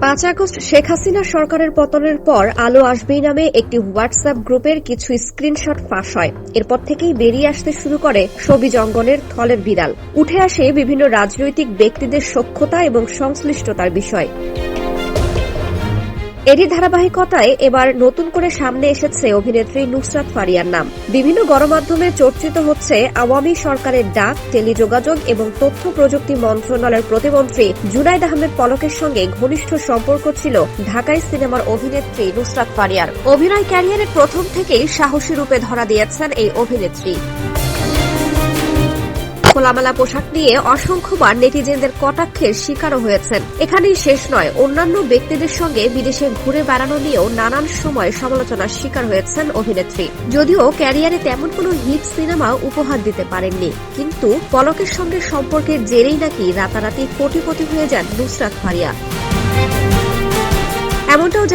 পাঁচ আগস্ট শেখ হাসিনা সরকারের পতনের পর আলো আসবে নামে একটি হোয়াটসঅ্যাপ গ্রুপের কিছু স্ক্রিনশট ফাঁস হয়। এরপর থেকেই বেরিয়ে আসতে শুরু করে ছবি জঙ্গলের থলের বিড়াল। উঠে আসে বিভিন্ন রাজনৈতিক ব্যক্তিদের সক্ষতা এবং সংশ্লিষ্টতার বিষয়। এরই ধারাবাহিকতায় এবার নতুন করে সামনে এসেছে অভিনেত্রী নুসরাত ফারিয়ার নাম। বিভিন্ন গণমাধ্যমে চর্চিত হচ্ছে আওয়ামী সরকারের ডাক, টেলিযোগাযোগ এবং তথ্য প্রযুক্তি মন্ত্রণালয়ের প্রতিমন্ত্রী জুনাইদ আহমেদ পলকের সঙ্গে ঘনিষ্ঠ সম্পর্ক ছিল ঢাকায় সিনেমার অভিনেত্রী নুসরাত ফারিয়ার। অভিনয় ক্যারিয়ারের প্রথম থেকেই সাহসী রূপে ধরা দিয়েছেন এই অভিনেত্রী। খোলামেলা পোশাক নিয়ে অসংখ্যবার নেটিজেনদের কটাক্ষের শিকারও হয়েছেন। এখানেই শেষ নয়, অন্যান্য ব্যক্তিদের সঙ্গে বিদেশে ঘুরে বেড়ানো নিয়েও নানান সময় সমালোচনার শিকার হয়েছেন অভিনেত্রী। যদিও ক্যারিয়ারে তেমন কোনো হিট সিনেমা উপহার দিতে পারেননি, কিন্তু পলকের সঙ্গে সম্পর্কের জেরেই নাকি রাতারাতি কোটিপতি হয়ে যান নুসরাত ফারিয়া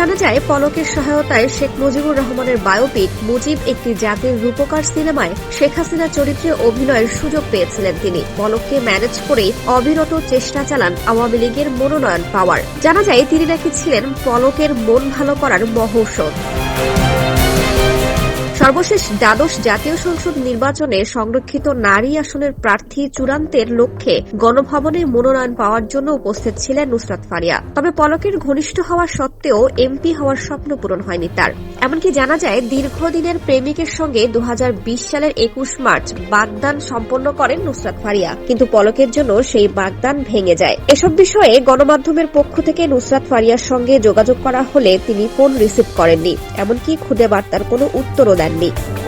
জানা যায়, পলকের সহায়তায় শেখ মুজিবুর রহমানের বায়োপিক মুজিব একটি জাতির রূপকার সিনেমায় শেখ হাসিনা চরিত্রে অভিনয়ের সুযোগ পেয়েছিলেন তিনি। পলককে ম্যানেজ করে অবিরত চেষ্টা চালান আওয়ামী লীগের মনোনয়ন পাওয়ার। জানা যায়, তিনি নাকি ছিলেন পলকের মন ভালো করার মহৌষধ। সর্বশেষ দ্বাদশ জাতীয় সংসদ নির্বাচনে সংরক্ষিত নারী আসনের প্রার্থী চূড়ান্তের লক্ষ্যে গণভবনে মনোনয়ন পাওয়ার জন্য উপস্থিত ছিলেন নুসরাত ফারিয়া। তবে পলকের ঘনিষ্ঠ হওয়া সত্ত্বেও এমপি হওয়ার স্বপ্ন পূরণ হয়নি তার। এমনকি জানা যায়, দীর্ঘদিনের প্রেমিকের সঙ্গে দু হাজার বিশ সালের একুশ মার্চ বাগদান সম্পন্ন করেন নুসরাত ফারিয়া। কিন্তু পলকের জন্য সেই বাগদান ভেঙে যায়। এসব বিষয়ে গণমাধ্যমের পক্ষ থেকে নুসরাত ফারিয়ার সঙ্গে যোগাযোগ করা হলে তিনি ফোন রিসিভ করেননি। এমনকি খুদে বার্তার কোনো উত্তরও দেননি। び